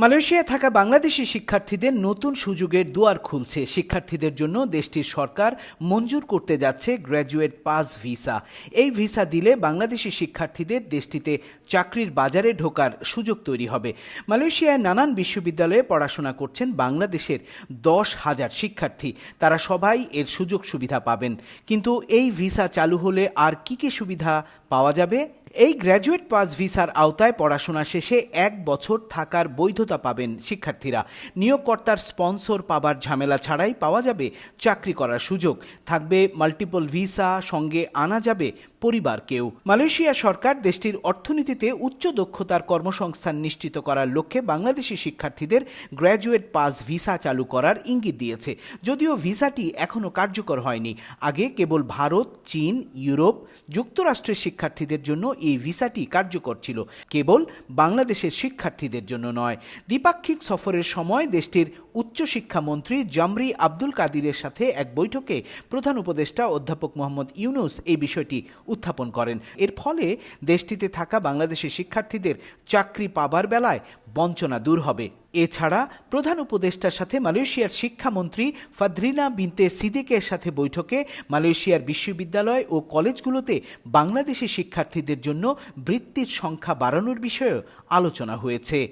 মালয়েশিয়ায় থাকা বাংলাদেশি শিক্ষার্থীদের নতুন সুযোগের দুয়ার খুলছে। শিক্ষার্থীদের জন্য দেশটির সরকার মঞ্জুর করতে যাচ্ছে গ্র্যাজুয়েট পাস ভিসা। এই ভিসা দিলে বাংলাদেশি শিক্ষার্থীদের দেশটিতে চাকরির বাজারে ঢোকার সুযোগ তৈরি হবে। মালয়েশিয়ায় নানান বিশ্ববিদ্যালয়ে পড়াশোনা করছেন বাংলাদেশের দশ হাজার শিক্ষার্থী। তারা সবাই এর সুযোগ সুবিধা পাবেন। কিন্তু এই ভিসা চালু হলে আর কি কি সুবিধা পাওয়া যাবে? এই গ্র্যাজুয়েট পাস ভিসার আওতায় পড়াশোনা শেষে এক বছর থাকার বৈধতা পাবেন শিক্ষার্থীরা। নিয়োগকর্তার স্পন্সর পাবার ঝামেলা ছাড়াই পাওয়া যাবে চাকরি করার সুযোগ। থাকবে মাল্টিপল ভিসা সঙ্গে আনা যাবে পরিবারকেও। মালয়েশিয়া সরকার দেশটির অর্থনীতিতে উচ্চ দক্ষতার কর্মসংস্থান নিশ্চিত করার লক্ষ্যে বাংলাদেশি শিক্ষার্থীদের গ্র্যাজুয়েট পাস ভিসা চালু করার ইঙ্গিত দিয়েছে। যদিও ভিসাটি এখনও কার্যকর হয়নি। আগে কেবল ভারত, চীন, ইউরোপ, যুক্তরাষ্ট্রের শিক্ষার্থীদের জন্য এই ভিসাটি কার্যকর ছিল। কেবল বাংলাদেশের শিক্ষার্থীদের জন্য নয়। দ্বিপাক্ষিক সফরের সময় দেশটির উচ্চশিক্ষামন্ত্রী জামরি আব্দুল কাদিরের সাথে এক বৈঠকে প্রধান উপদেষ্টা অধ্যাপক মোহাম্মদ ইউনুস এই বিষয়টি উত্থাপন করেন। এর ফলে দেশটিতে থাকা বাংলাদেশের শিক্ষার্থীদের চাকরি পাবার বেলায় বঞ্চনা দূর হবে। এছাড়া প্রধান উপদেষ্টার সাথে মালয়েশিয়ার শিক্ষামন্ত্রী ফাদ্রিনা বিনতে সিদিকের সাথে বৈঠকে মালয়েশিয়ার বিশ্ববিদ্যালয় ও কলেজগুলোতে বাংলাদেশি শিক্ষার্থীদের জন্য বৃত্তির সংখ্যা বাড়ানোর বিষয়েও আলোচনা হয়েছে।